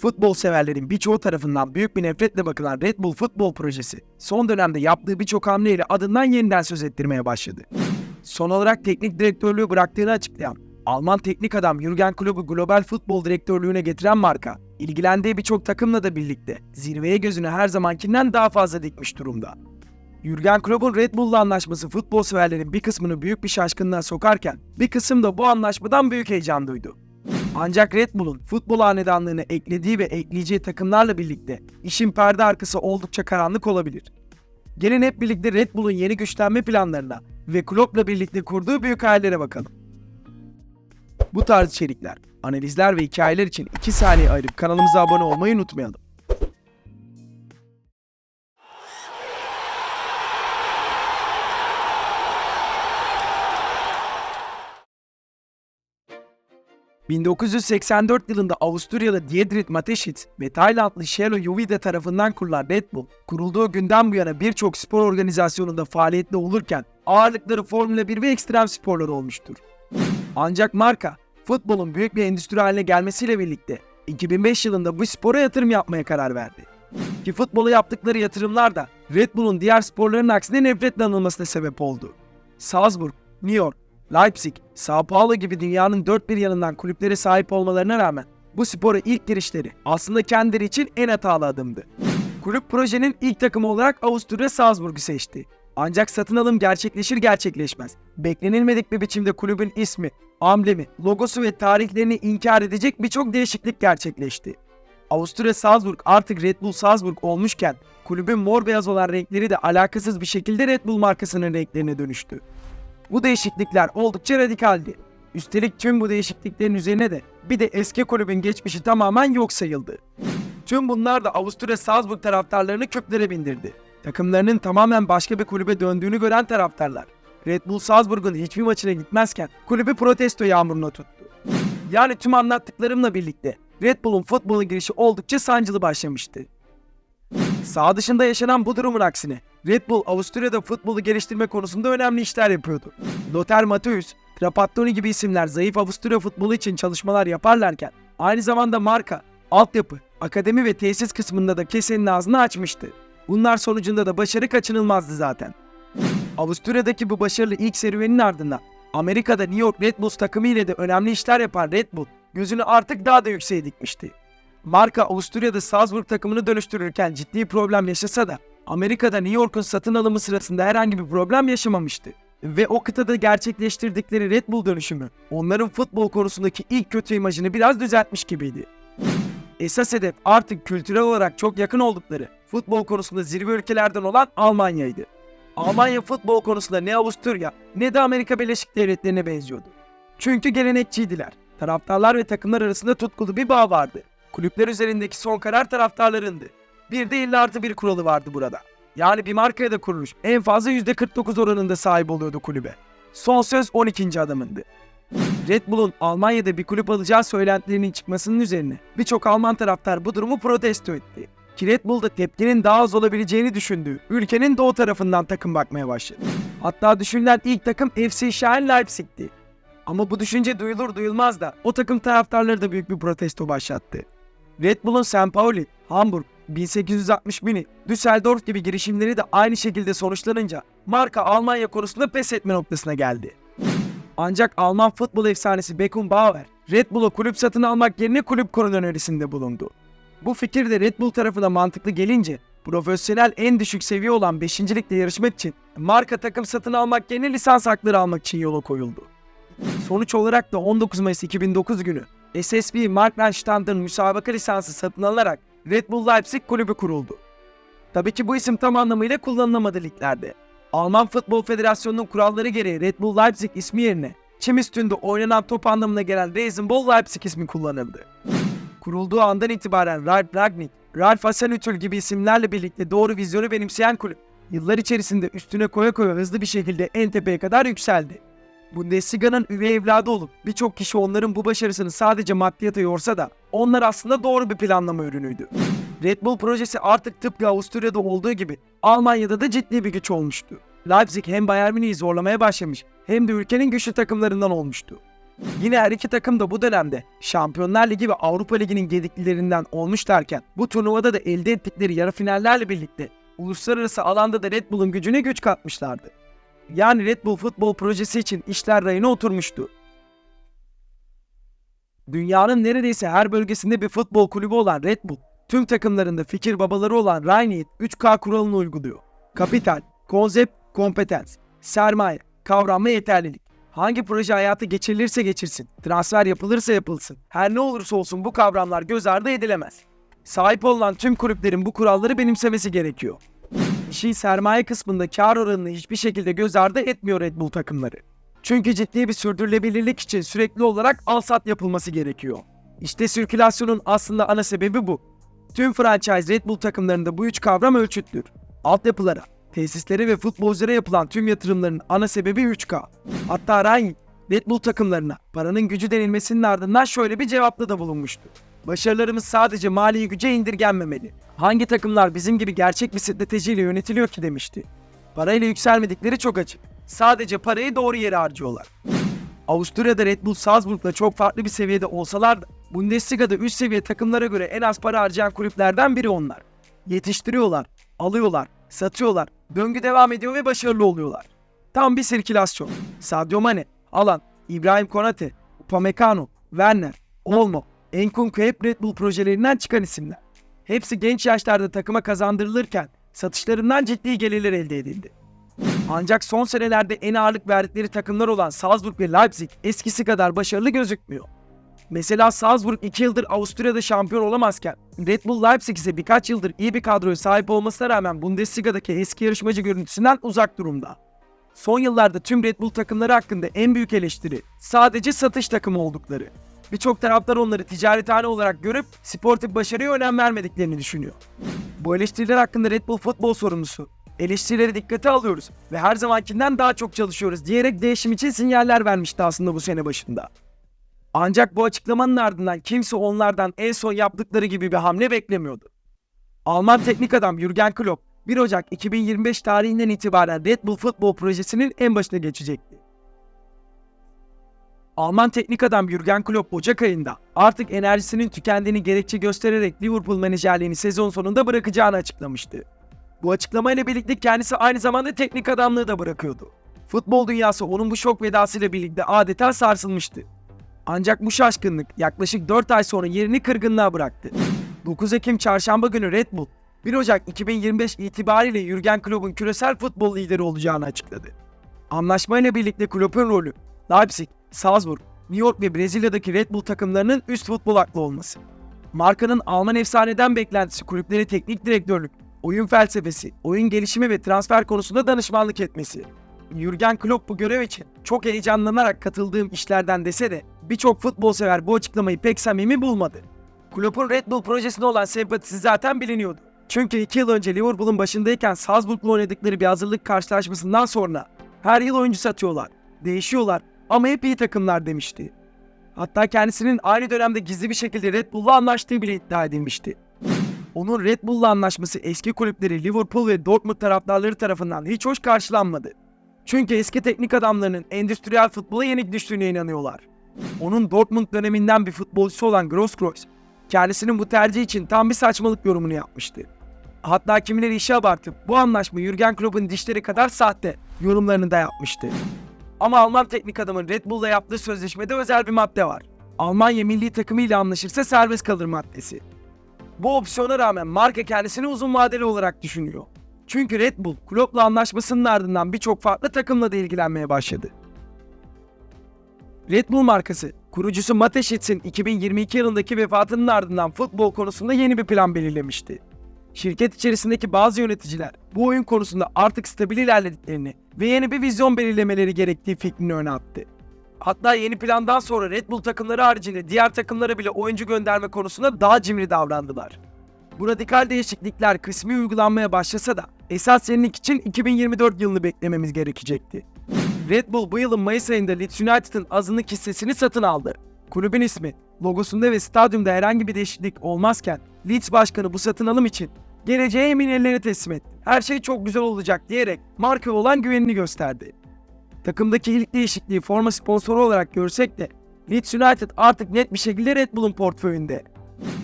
Futbol severlerin birçoğu tarafından büyük bir nefretle bakılan Red Bull futbol projesi son dönemde yaptığı birçok hamleyle adından yeniden söz ettirmeye başladı. Son olarak teknik direktörlüğü bıraktığını açıklayan Alman teknik adam Jürgen Klopp'u global futbol direktörlüğüne getiren marka, ilgilendiği birçok takımla da birlikte zirveye gözünü her zamankinden daha fazla dikmiş durumda. Jürgen Klopp'un Red Bull'la anlaşması futbol severlerin bir kısmını büyük bir şaşkınlığa sokarken bir kısım da bu anlaşmadan büyük heyecan duydu. Ancak Red Bull'un futbol hanedanlığını eklediği ve ekleyeceği takımlarla birlikte işin perde arkası oldukça karanlık olabilir. Gelin hep birlikte Red Bull'un yeni güçlenme planlarına ve Klopp'la birlikte kurduğu büyük hayallere bakalım. Bu tarz içerikler, analizler ve hikayeler için 2 saniye ayırıp kanalımıza abone olmayı unutmayalım. ...1984 yılında Avusturyalı Diedrich Mateschitz ve Taylandlı Shelo Yuvide tarafından kurulan Red Bull, kurulduğu günden bu yana birçok spor organizasyonunda faaliyette olurken ağırlıkları Formula 1 ve ekstrem sporlar olmuştur. Ancak marka, futbolun büyük bir endüstri haline gelmesiyle birlikte 2005 yılında bu spora yatırım yapmaya karar verdi. Ki futbola yaptıkları yatırımlar da Red Bull'un diğer sporların aksine nefretle anılmasına sebep oldu. Salzburg, New York, Leipzig, Sao Paulo gibi dünyanın dört bir yanından kulüplere sahip olmalarına rağmen bu spora ilk girişleri aslında kendileri için en hatalı adımdı. Kulüp projenin ilk takımı olarak Avusturya Salzburg'u seçti. Ancak satın alım gerçekleşir gerçekleşmez. Beklenilmedik bir biçimde kulübün ismi, amblemi, logosu ve tarihlerini inkar edecek birçok değişiklik gerçekleşti. Avusturya Salzburg artık Red Bull Salzburg olmuşken kulübün mor beyaz olan renkleri de alakasız bir şekilde Red Bull markasının renklerine dönüştü. Bu değişiklikler oldukça radikaldi. Üstelik tüm bu değişikliklerin üzerine de bir de eski kulübün geçmişi tamamen yok sayıldı. Tüm bunlar da Avusturya Salzburg taraftarlarını küplere bindirdi. Takımlarının tamamen başka bir kulübe döndüğünü gören taraftarlar, Red Bull Salzburg'un hiçbir maçına gitmezken kulübü protesto yağmuruna tuttu. Yani tüm anlattıklarımla birlikte Red Bull'un futbola girişi oldukça sancılı başlamıştı. Sağ dışında yaşanan bu durumun aksine Red Bull Avusturya'da futbolu geliştirme konusunda önemli işler yapıyordu. Lothar Matthäus, Trapattoni gibi isimler zayıf Avusturya futbolu için çalışmalar yaparlarken aynı zamanda marka, altyapı, akademi ve tesis kısmında da kesenin ağzını açmıştı. Bunlar sonucunda da başarı kaçınılmazdı zaten. Avusturya'daki bu başarılı ilk serüvenin ardından Amerika'da New York Red Bulls takımı ile de önemli işler yapan Red Bull gözünü artık daha da yükseğe dikmişti. Marka Avusturya'da Salzburg takımını dönüştürürken ciddi problem yaşasa da Amerika'da New York'un satın alımı sırasında herhangi bir problem yaşamamıştı. Ve o kıtada gerçekleştirdikleri Red Bull dönüşümü onların futbol konusundaki ilk kötü imajını biraz düzeltmiş gibiydi. Esas hedef artık kültürel olarak çok yakın oldukları futbol konusunda zirve ülkelerden olan Almanya'ydı. Almanya futbol konusunda ne Avusturya ne de Amerika Birleşik Devletleri'ne benziyordu. Çünkü gelenekçiydiler. Taraftarlar ve takımlar arasında tutkulu bir bağ vardı. Kulüpler üzerindeki son karar taraftarlarındı. Bir de 50 artı bir kuralı vardı burada. Yani bir markaya da kuruluş en fazla %49 oranında sahip oluyordu kulübe. Son söz 12. adamındı. Red Bull'un Almanya'da bir kulüp alacağı söylentilerinin çıkmasının üzerine birçok Alman taraftar bu durumu protesto etti. Ki Red Bull da tepkinin daha az olabileceğini düşündüğü ülkenin doğu tarafından takım bakmaya başladı. Hatta düşünülen ilk takım FC Schalke Leipzig'ti. Ama bu düşünce duyulur duyulmaz da o takım taraftarları da büyük bir protesto başlattı. Red Bull'un St. Pauli, Hamburg, 1860 Mini, Düsseldorf gibi girişimleri de aynı şekilde sonuçlanınca marka Almanya konusunda pes etme noktasına geldi. Ancak Alman futbol efsanesi Beckenbauer, Red Bull'a kulüp satın almak yerine kulüp kurun önerisinde bulundu. Bu fikir de Red Bull tarafına mantıklı gelince profesyonel en düşük seviye olan 5. ligde yarışmak için marka takım satın almak yerine lisans hakları almak için yola koyuldu. Sonuç olarak da 19 Mayıs 2009 günü SSB Markranstadt'ın müsabaka lisansı satın alarak Red Bull Leipzig kulübü kuruldu. Tabii ki bu isim tam anlamıyla kullanılamadı liglerde. Alman Futbol Federasyonu'nun kuralları gereği Red Bull Leipzig ismi yerine çim üstünde oynanan top anlamına gelen Rasenball Leipzig ismi kullanıldı. Kurulduğu andan itibaren Ralf Ragnick, Ralf Hasenhüttl gibi isimlerle birlikte doğru vizyonu benimseyen kulüp, yıllar içerisinde üstüne koya koya hızlı bir şekilde en tepeye kadar yükseldi. Bundesliga'nın üvey evladı olup birçok kişi onların bu başarısını sadece maddiyata yorsa da onlar aslında doğru bir planlama ürünüydü. Red Bull projesi artık tıpkı Avusturya'da olduğu gibi Almanya'da da ciddi bir güç olmuştu. Leipzig hem Bayern Münih'i zorlamaya başlamış hem de ülkenin güçlü takımlarından olmuştu. Yine her iki takım da bu dönemde Şampiyonlar Ligi ve Avrupa Ligi'nin gediklilerinden olmuşlarken bu turnuvada da elde ettikleri yarı finallerle birlikte uluslararası alanda da Red Bull'un gücüne güç katmışlardı. Yani Red Bull futbol projesi için işler rayına oturmuştu. Dünyanın neredeyse her bölgesinde bir futbol kulübü olan Red Bull, tüm takımlarında fikir babaları olan Rangnick 3K kuralını uyguluyor. Kapital, konsept, kompetens, sermaye, kavram ve yeterlilik. Hangi proje hayata geçirilirse geçirsin, transfer yapılırsa yapılsın, her ne olursa olsun bu kavramlar göz ardı edilemez. Sahip olunan tüm kulüplerin bu kuralları benimsemesi gerekiyor. İşin sermaye kısmında kar oranını hiçbir şekilde göz ardı etmiyor Red Bull takımları. Çünkü ciddi bir sürdürülebilirlik için sürekli olarak al-sat yapılması gerekiyor. İşte sirkülasyonun aslında ana sebebi bu. Tüm franchise Red Bull takımlarında bu üç kavram ölçüttür. Altyapılara, tesislere ve futbolculara yapılan tüm yatırımların ana sebebi 3K. Hatta Ryan, Red Bull takımlarına paranın gücü denilmesinin ardından şöyle bir cevapta da bulunmuştu. Başarılarımız sadece mali güce indirgenmemeli. Hangi takımlar bizim gibi gerçek bir stratejiyle yönetiliyor ki demişti. Parayla yükselmedikleri çok açık. Sadece parayı doğru yere harcıyorlar. Avusturya'da Red Bull Salzburg'la çok farklı bir seviyede olsalar da Bundesliga'da üst seviye takımlara göre en az para harcayan kulüplerden biri onlar. Yetiştiriyorlar, alıyorlar, satıyorlar, döngü devam ediyor ve başarılı oluyorlar. Tam bir sirkülasyon. Sadio Mane, Alan, İbrahim Konate, Upamecano, Werner, Olmo, Enkunku hep Red Bull projelerinden çıkan isimler. Hepsi genç yaşlarda takıma kazandırılırken satışlarından ciddi gelirler elde edildi. Ancak son senelerde en ağırlık verdikleri takımlar olan Salzburg ve Leipzig eskisi kadar başarılı gözükmüyor. Mesela Salzburg 2 yıldır Avusturya'da şampiyon olamazken Red Bull Leipzig ise birkaç yıldır iyi bir kadroya sahip olmasına rağmen Bundesliga'daki eski yarışmacı görüntüsünden uzak durumda. Son yıllarda tüm Red Bull takımları hakkında en büyük eleştiri sadece satış takımı oldukları. Birçok taraftar onları ticarethane olarak görüp sportif başarıya önem vermediklerini düşünüyor. Bu eleştiriler hakkında Red Bull futbol sorumlusu eleştirileri dikkate alıyoruz ve her zamankinden daha çok çalışıyoruz diyerek değişim için sinyaller vermişti aslında bu sene başında. Ancak bu açıklamanın ardından kimse onlardan en son yaptıkları gibi bir hamle beklemiyordu. Alman teknik adam Jürgen Klopp 1 Ocak 2025 tarihinden itibaren Red Bull futbol projesinin en başına geçecekti. Alman teknik adam Jürgen Klopp Ocak ayında artık enerjisinin tükendiğini gerekçe göstererek Liverpool menajerliğini sezon sonunda bırakacağını açıklamıştı. Bu açıklamayla birlikte kendisi aynı zamanda teknik adamlığı da bırakıyordu. Futbol dünyası onun bu şok vedasıyla birlikte adeta sarsılmıştı. Ancak bu şaşkınlık yaklaşık 4 ay sonra yerini kırgınlığa bıraktı. 9 Ekim çarşamba günü Red Bull, 1 Ocak 2025 itibariyle Jürgen Klopp'un küresel futbol lideri olacağını açıkladı. Anlaşmayla birlikte Klopp'un rolü Leipzig, Salzburg, New York ve Brezilya'daki Red Bull takımlarının üst futbol aklı olması. Markanın Alman efsaneden beklentisi kulüpleri teknik direktörlük, oyun felsefesi, oyun gelişimi ve transfer konusunda danışmanlık etmesi. Jürgen Klopp bu görev için çok heyecanlanarak katıldığım işlerden dese de birçok futbol sever bu açıklamayı pek samimi bulmadı. Klopp'un Red Bull projesine olan sempatisi zaten biliniyordu. Çünkü 2 yıl önce Liverpool'un başındayken Salzburg'la oynadıkları bir hazırlık karşılaşmasından sonra her yıl oyuncu satıyorlar, değişiyorlar ama hep iyi takımlar demişti. Hatta kendisinin aynı dönemde gizli bir şekilde Red Bull'la anlaştığı bile iddia edilmişti. Onun Red Bull'la anlaşması eski kulüpleri Liverpool ve Dortmund taraftarları tarafından hiç hoş karşılanmadı. Çünkü eski teknik adamlarının endüstriyel futbola yenik düştüğüne inanıyorlar. Onun Dortmund döneminden bir futbolcusu olan Grosskreuz, kendisinin bu tercih için tam bir saçmalık yorumunu yapmıştı. Hatta kimileri işe abartıp bu anlaşma Jürgen Klopp'un dişleri kadar sahte yorumlarını da yapmıştı. Ama Alman teknik adamın Red Bull'la yaptığı sözleşmede özel bir madde var. Almanya milli takımıyla anlaşırsa serbest kalır maddesi. Bu opsiyona rağmen marka kendisini uzun vadeli olarak düşünüyor. Çünkü Red Bull, Klopp'la anlaşmasının ardından birçok farklı takımla da ilgilenmeye başladı. Red Bull markası, kurucusu Mateschits'in 2022 yılındaki vefatının ardından futbol konusunda yeni bir plan belirlemişti. Şirket içerisindeki bazı yöneticiler bu oyun konusunda artık stabil ilerlediklerini ve yeni bir vizyon belirlemeleri gerektiği fikrini öne attı. Hatta yeni plandan sonra Red Bull takımları haricinde diğer takımlara bile oyuncu gönderme konusunda daha cimri davrandılar. Bu radikal değişiklikler kısmi uygulanmaya başlasa da esas yenilik için 2024 yılını beklememiz gerekecekti. Red Bull bu yılın Mayıs ayında Leeds United'ın azınlık hissesini satın aldı. Kulübün ismi, logosunda ve stadyumda herhangi bir değişiklik olmazken Leeds başkanı bu satın alım için geleceğe emin ellerine teslim etti. Her şey çok güzel olacak diyerek marka olan güvenini gösterdi. Takımdaki ilk değişikliği forma sponsoru olarak görsek de Leeds United artık net bir şekilde Red Bull'un portföyünde.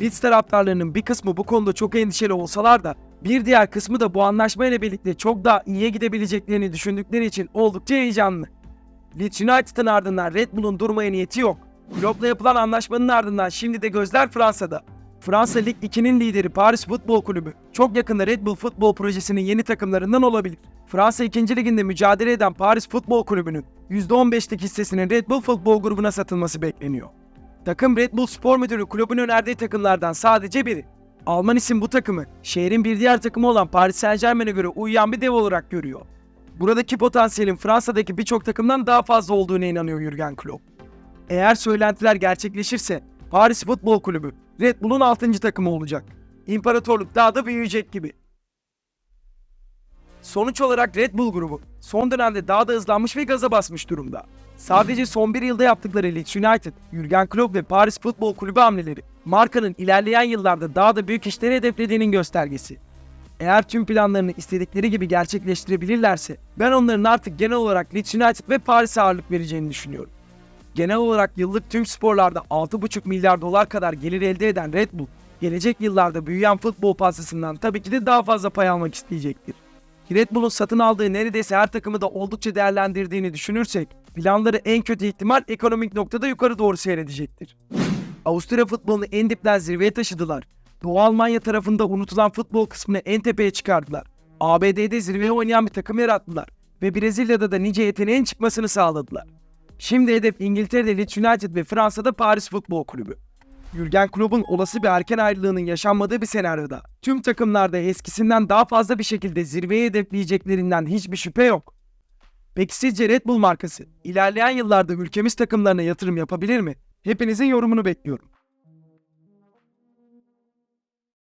Leeds taraftarlarının bir kısmı bu konuda çok endişeli olsalar da bir diğer kısmı da bu anlaşmayla birlikte çok daha iyiye gidebileceklerini düşündükleri için oldukça heyecanlı. Leeds United'ın ardından Red Bull'un durmaya niyeti yok. Klopp'la yapılan anlaşmanın ardından şimdi de gözler Fransa'da. Fransa Lig 2'nin lideri Paris Futbol Kulübü çok yakında Red Bull futbol projesinin yeni takımlarından olabilir. Fransa 2. liginde mücadele eden Paris Futbol Kulübü'nün %15'lik hissesinin Red Bull futbol grubuna satılması bekleniyor. Takım Red Bull Spor Müdürü kulübün önerdiği takımlardan sadece biri. Alman isim bu takımı, şehrin bir diğer takımı olan Paris Saint Germain'e göre uyuyan bir dev olarak görüyor. Buradaki potansiyelin Fransa'daki birçok takımdan daha fazla olduğuna inanıyor Jurgen Klopp. Eğer söylentiler gerçekleşirse Paris Futbol Kulübü Red Bull'un 6. takımı olacak. İmparatorluk daha da büyüyecek gibi. Sonuç olarak Red Bull grubu son dönemde daha da hızlanmış ve gaza basmış durumda. Sadece son bir yılda yaptıkları Leeds United, Jurgen Klopp ve Paris Futbol Kulübü hamleleri markanın ilerleyen yıllarda daha da büyük işleri hedeflediğinin göstergesi. Eğer tüm planlarını istedikleri gibi gerçekleştirebilirlerse ben onların artık genel olarak Leeds United ve Paris'e ağırlık vereceğini düşünüyorum. Genel olarak yıllık tüm sporlarda 6,5 milyar dolar kadar gelir elde eden Red Bull, gelecek yıllarda büyüyen futbol pastasından tabii ki de daha fazla pay almak isteyecektir. Red Bull'un satın aldığı neredeyse her takımı da oldukça değerlendirdiğini düşünürsek, planları en kötü ihtimal ekonomik noktada yukarı doğru seyredecektir. Avusturya futbolunu en dipten zirveye taşıdılar. Doğu Almanya tarafında unutulan futbol kısmını en tepeye çıkardılar. ABD'de zirveye oynayan bir takım yarattılar ve Brezilya'da da nice yeteneğin çıkmasını sağladılar. Şimdi hedef İngiltere'de Leeds United ve Fransa'da Paris Futbol Kulübü. Jurgen Klopp'un olası bir erken ayrılığının yaşanmadığı bir senaryoda tüm takımlarda eskisinden daha fazla bir şekilde zirveye hedefleyeceklerinden hiçbir şüphe yok. Peki sizce Red Bull markası ilerleyen yıllarda ülkemiz takımlarına yatırım yapabilir mi? Hepinizin yorumunu bekliyorum.